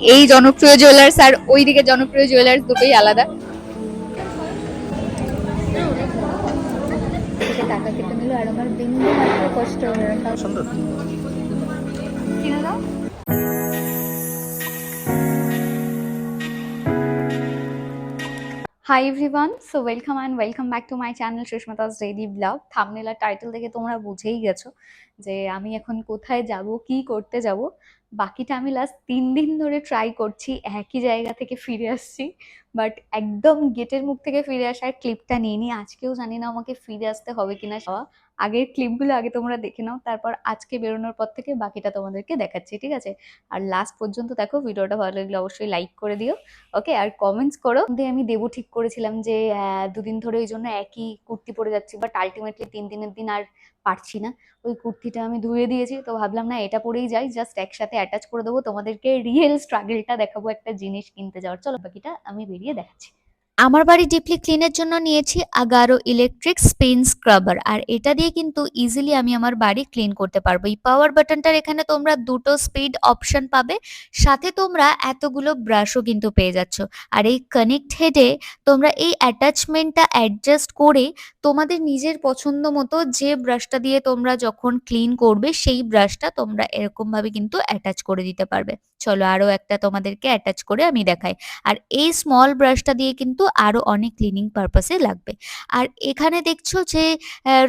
এই জনপ্রিয় জুয়েলার্স আর ওই ওইদিকে জনপ্রিয় জুয়েলার্স দুটোই আলাদা। টাকা কেটে নিল আর আমার বিন্দু মাত্র কষ্ট। সুন্দর। Hi everyone so welcome and welcome back to my channel Susmita's daily blog thumbnail R title দেখে তোমরা বুঝেই গেছো যে আমি এখন কোথায় যাব কি করতে যাব। বাকিটা আমি লাস্ট তিন দিন ধরে ট্রাই করছি, একই জায়গা থেকে ফিরে আসছি বাট একদম গেটের মুখ থেকে ফিরে আসার ক্লিপটা নিয়ে নিই আজকেও জানি না আমাকে ফিরে আসতে হবে কিনা। সবা আগের ক্লিপগুলো আগে তোমরা দেখে নাও, তারপর আজকে বেরোনোর পর থেকে বাকিটা তোমাদেরকে দেখাচ্ছি, ঠিক আছে? আর লাস্ট পর্যন্ত দেখো, ভিডিওটা ভালো লাগলে অবশ্যই লাইক করে দিও ওকে আর কমেন্টস করো। দিয়ে আমি দেবো ঠিক করেছিলাম যে দুদিন ধরে ওই জন্য একই কুর্তি পরে যাচ্ছি বাট আলটিমেটলি তিন দিনের দিন আর পারছি না। ওই কুর্তিটা আমি ধুয়ে দিয়েছি, তো ভাবলাম না, এটা পরেই যাই জাস্ট একসাথে অ্যাটাচ করে দেবো। তোমাদেরকে রিয়েল স্ট্রাগলটা দেখাবো, একটা জিনিস কিনতে যাওয়ার। চলো, বাকিটা আমি বেরিয়ে দেখাচ্ছি। আমার বাড়ি ডিপলি ক্লিনের জন্য নিয়েছি আগারো ইলেকট্রিক স্পিন স্ক্রাবার আর এটা দিয়ে কিন্তু ইজিলি আমি আমার বাড়ি ক্লিন করতে পারব। এই পাওয়ার বাটনটার এখানে তোমরা দুটো স্পিড অপশন পাবে। সাথে তোমরা এতগুলো ব্রাশও কিন্তু পেয়ে যাচ্ছ। আর এই কানেক্ট হেডে তোমরা এই অ্যাটাচমেন্টটা অ্যাডজাস্ট করে তোমাদের নিজের পছন্দ মতো যে ব্রাশটা দিয়ে তোমরা যখন ক্লিন করবে, সেই ব্রাশটা তোমরা এরকমভাবে কিন্তু অ্যাটাচ করে দিতে পারবে। চলো আরও একটা তোমাদেরকে অ্যাটাচ করে আমি দেখাই। আর এই স্মল ব্রাশটা দিয়ে কিন্তু আরও অনেক ক্লিনিং পারপাসে লাগবে। আর এখানে দেখছ যে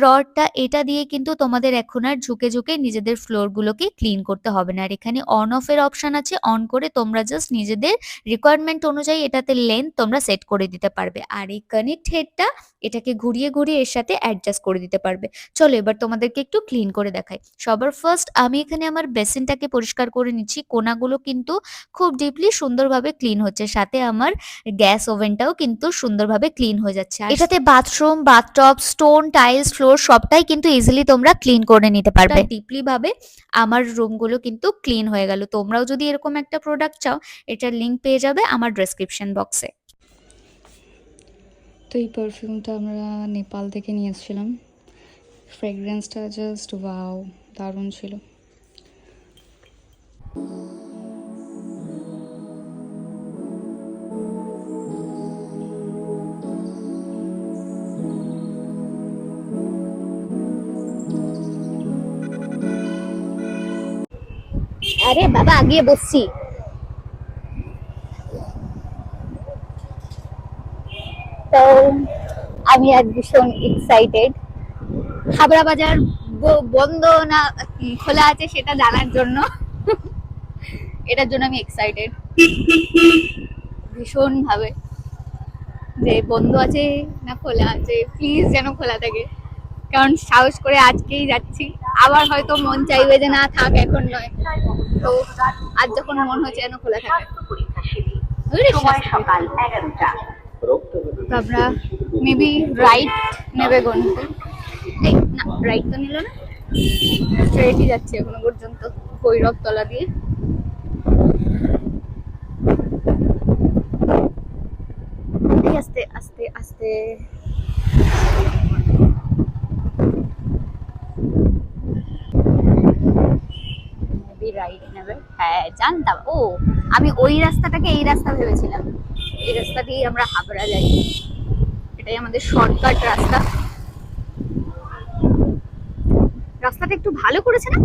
রডটা এটা দিয়ে কিন্তু তোমাদের এখন আর ঝুঁকে ঝুঁকে নিজেদের ফ্লোরগুলোকে ক্লিন করতে হবে না। আর এখানে অন অফ এর অপশন আছে। অন করে তোমরা জাস্ট নিজেদের রিকোয়ারমেন্ট অনুযায়ী এটাতে লেন্থ তোমরা সেট করে দিতে পারবে। আর এই কানেক্ট হেডটা এটাকে ঘুরিয়ে ঘুরিয়ে এর সাথে অ্যাডজাস্ট করে দিতে পারবে। চলো এবার তোমাদেরকে একটু ক্লিন করে দেখাই। সবার ফার্স্ট আমি এখানে আমার বেসিনটাকে পরিষ্কার করে নিচ্ছি। কোনাগুলো কিন্তু খুব ডিপলি সুন্দরভাবে ক্লিন হচ্ছে। সাথে আমার গ্যাস ওভেনটাও কিন্তু সুন্দরভাবে ক্লিন হয়ে যাচ্ছে। আর এটাতে bathroom bathtub stone tiles floor সবটাই কিন্তু ইজিলি তোমরা ক্লিন করে নিতে পারবে। ডিপলি ভাবে আমার রুমগুলো কিন্তু ক্লিন হয়ে গেল। তোমরাও যদি এরকম একটা প্রোডাক্ট চাও এটার লিংক পেয়ে যাবে আমার ডেসক্রিপশন বক্সে তো এই পারফিউমটা আমরা নেপাল থেকে নিয়ে এসেছিলাম। ফ্রেগরেন্সটা জাস্ট ওয়াও দারুণ ছিল। আরে বাবা আগিয়ে বসছি। তো, আমি আজ ভীষণ এক্সাইটেড হাবড়া বাজার বন্ধ না খোলা আছে সেটা জানার জন্য। এটার জন্য আমি এক্সাইটেড ভীষণ ভাবে যে বন্ধ আছে না খোলা আছে প্লিজ যেন খোলা থাকে। কারণ সাহস করে আজকেই যাচ্ছি। আবার হয়তো মন চাইবে যে না থাক, এখন নয়। তো আজ যখন মন হচ্ছে যেন খোলা থাকে। তো আমরা মেবি রাইট নেবে এই না রাইট তো নিল না। স্ট্রেটই যাচ্ছে এখনও পর্যন্ত ভৈরব তলা দিয়ে আস্তে আস্তে আস্তে মেবি হ্যাঁ জানতাম। ও, আমি ওই রাস্তাটাকে এই রাস্তা ভেবেছিলাম। এই রাস্তা দিয়েই আমরা হাবড়া যাই। এটাই আমাদের শর্টকাট রাস্তা। রাস্তাটা একটু ভালো করেছে না?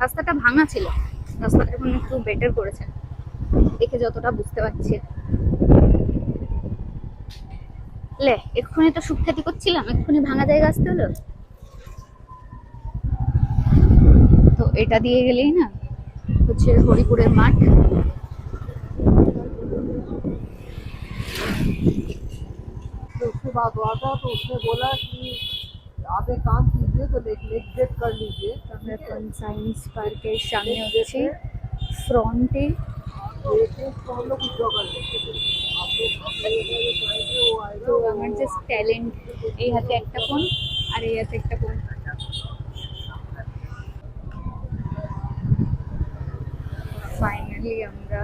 রাস্তাটা ভাঙা ছিল। রাস্তাটা এখন একটু বেটার করেছে। দেখে যতটা বুঝতে পারছি। লে, এক্ষুনি তো সুখ্যাতি করছিলাম। এক্ষুনি ভাঙা জায়গা আসতে হলো? তো এটা দিয়ে গেলেই না? হচ্ছে হরিপুরের মাঠ तो उसके बाद हुआ था तो उसने बोला कि आधे काम कीजिए तो नेक नेक डेट कर लीजिए আমরা এখন সায়েন্স পার্কের সামনে হচ্ছে ফ্রন্টে एक एक तो हम लोग विड्रॉ कर लेंगे आप लोग अपने जो चाहेंगे वो आएगा তো আমার জাস্ট ট্যালেন্ট এই হাতে একটা ফোন আর এই হাতে একটা ফোন ফাইনালি আমরা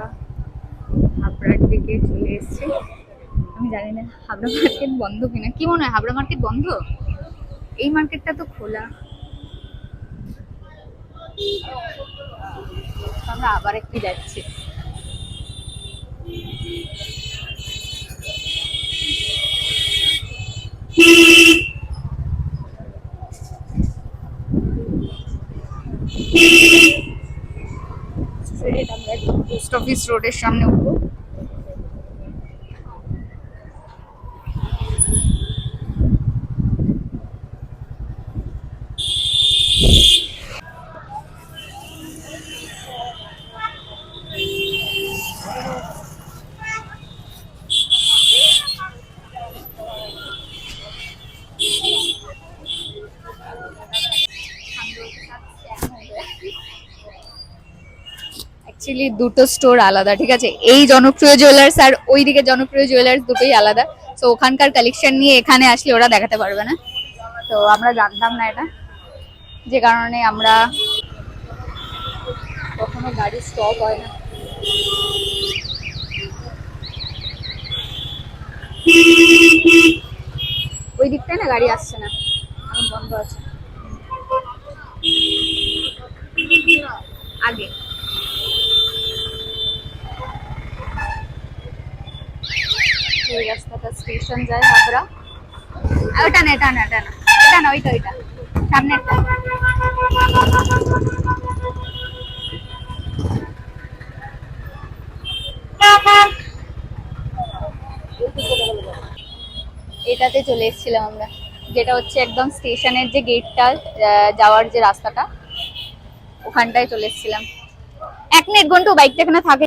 হাবড়ার দিকে চলে এসেছি। আমি জানি না হাবড়া মার্কেট বন্ধ কিনা। কি মনে হয়, হাবড়া মার্কেট বন্ধ? এই মার্কেটটা তো খোলা। আমরা আবার একটু যাচ্ছি। অফিস রোডের সামনে উঠবো। অ্যাকচুয়ালি দুটো স্টোর আলাদা, ঠিক আছে? এই জনপ্রিয় জুয়েলার্স আর ওইদিকে জনপ্রিয় জুয়েলার্স দুটোই আলাদা। তো ওখানকার কালেকশন নিয়ে এখানে আসলে ওরা দেখাতে পারবে না। তো, আমরা জানতাম না এটা। যে কারণে আমরা কখনো গাড়ি স্টপ হয় না। ওই দিকটায় না গাড়ি আসছে না। বন্ধ আছে। আগে। এটাতে চলে এসেছিলাম আমরা। যেটা হচ্ছে একদম স্টেশনের যে গেটটা যাওয়ার যে রাস্তাটা, ওখানটায় চলে এসেছিলাম। এক মিনিট ঘণ্টা বাইকটা এখানে থাকে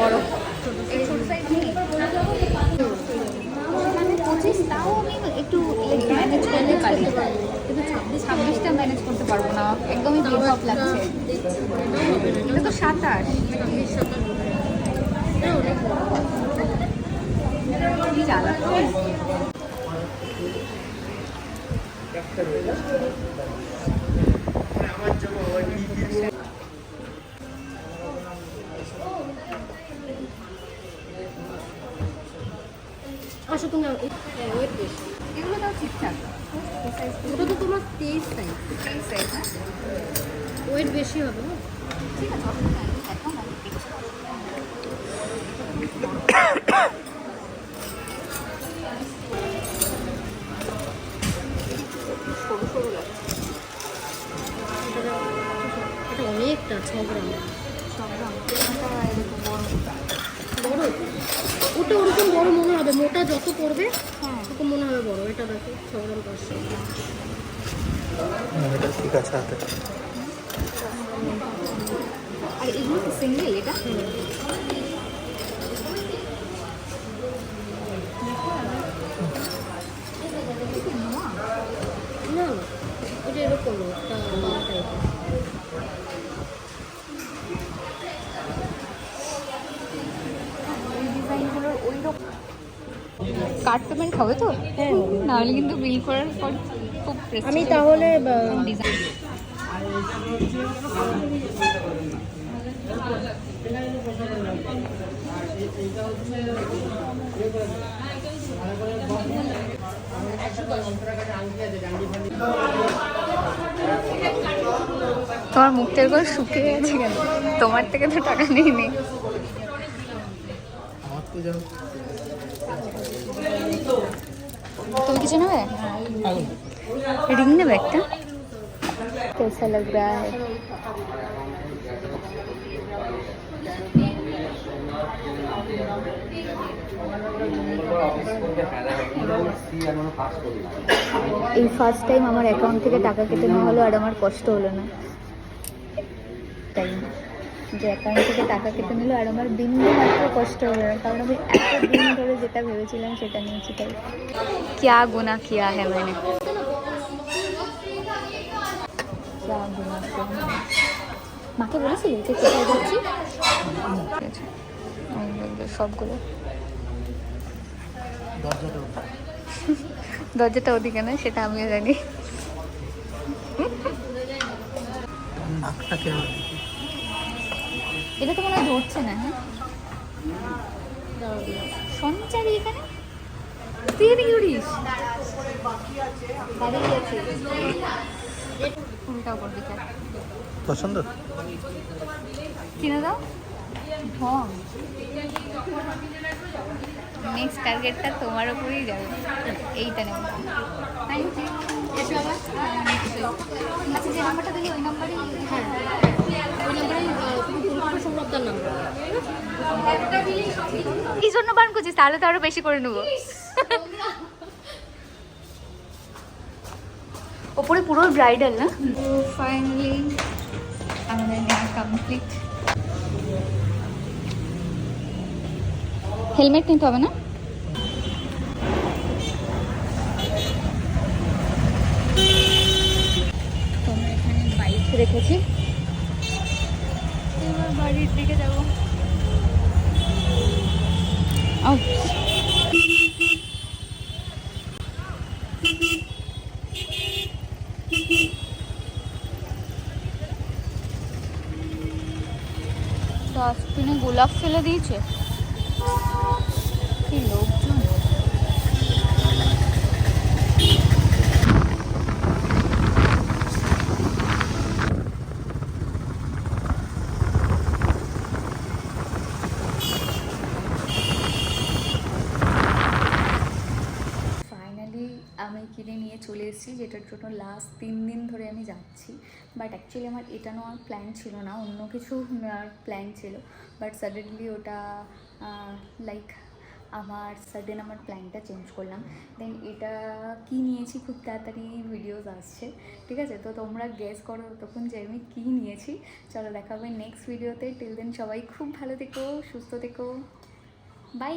বড় এই ছোট সাইজ নেই মানে পঁচিশ তাও আমি একটু ম্যানেজ করতে পারি কিন্তু ছাব্বিশ ছাব্বিশটা ম্যানেজ করতে পারব না বেঢপ লাগছে। এটা তো সাতাশ। কি জ্বালাতো আসো তুমি ওয়েট বেশি এগুলো তাও ঠিকঠাক। ওটা তো তোমার তেইশ সাইজ এই সাইজ হ্যাঁ? ওয়েট বেশি হবে না? ঠিক আছে অসুবিধা নেই দেখো সরু সরু লাগছে। এটা অনেকটা ছ গ্রাম। রঙ এটা এরকম বড়। বড়? ওটা ওরকম বড় মনে হবে মোটা যত পড়বে হ্যাঁ তত মনে হবে বড়। এটা দেখো ছ গ্রাম পাঁচশো এটা ঠিক আছে হাতে। আর এগুলো সিঙ্গেল এটা? না না ওটা এরকম একটা কার্ড পেমেন্ট হবে তো? নাহলে কিন্তু বিল করার পর খুব আমি তাহলে ডিজাইন তোমার মুখটা একবার শুকিয়ে গেছে কেন? তোমার থেকে তো টাকা নেই নেই আমার তো যাও তুমি কিছু নেবে? রিং নেবে একটা? कैसा लग रहा है? এই ফার্স্ট টাইম আমার অ্যাকাউন্ট থেকে টাকা কেটে নেওয়া হলো আর আমার কষ্ট হলো না। তাই যে অ্যাকাউন্ট থেকে টাকা কেটে নিল আর আমার বিন্দু মাত্র কষ্ট হলো না কারণ আমি এত দিন ধরে যেটা ভেবেছিলাম সেটা নিয়েছি তাই क्या गुनाह किया है मैंने क्या गुनाह किया है मैंने? মাকে বলেছিলি যে কোথায় যাচ্ছি ঠিক আছে আমি দেখবে সবগুলো দরজাটা দরজাটা ওদিকে না সেটা আমিও জানি নাকটা কেন এটা তো মনে হয় ধরছে না হ্যাঁ? সঞ্চারি এখানে? তুই এদিকে উড়িস? ফুলটা ওপর দিকে। পছন্দ? কিনে দাও। ঢং নেক্সট টার্গেটটা তোমার উপরেই যাবে। এইটা নেব। থ্যাংক ইউ আবার? আচ্ছা যে নাম্বারটা দিলি ওই নাম্বারই হ্যাঁ। ওই নাম্বারে কি জন্য বারণ করছিস তাহলে তো আরও বেশি করে নেব। ওপরে পুরো ব্রাইডাল না? ফাইনালি আমাদের নেওয়া কমপ্লিট হেলমেট নিতে হবে না? তো আমরা এখানে বাইক রেখেছি। বাড়ির দিকে যাব। ডাস্টবিনে গোলাপ ফেলে দিয়েছে? চলে এসেছি, যেটার জন্য লাস্ট তিন দিন ধরে আমি যাচ্ছি। বাট অ্যাকচুয়ালি আমার এটা নেওয়ার প্ল্যান ছিল না, অন্য কিছু নেওয়ার প্ল্যান ছিল। বাট সাডেনলি ওটা লাইক আমার সাডেন আমার প্ল্যানটা চেঞ্জ করলাম। দেন এটা কি নিয়েছি খুব তাড়াতাড়ি ভিডিওস আসছে, ঠিক আছে? তো তোমরা গেস করো তখন যে আমি কী নিয়েছি। চলো দেখা হবে নেক্সট ভিডিওতে টিল দেন সবাই খুব ভালো থেকো, সুস্থ থেকো। বাই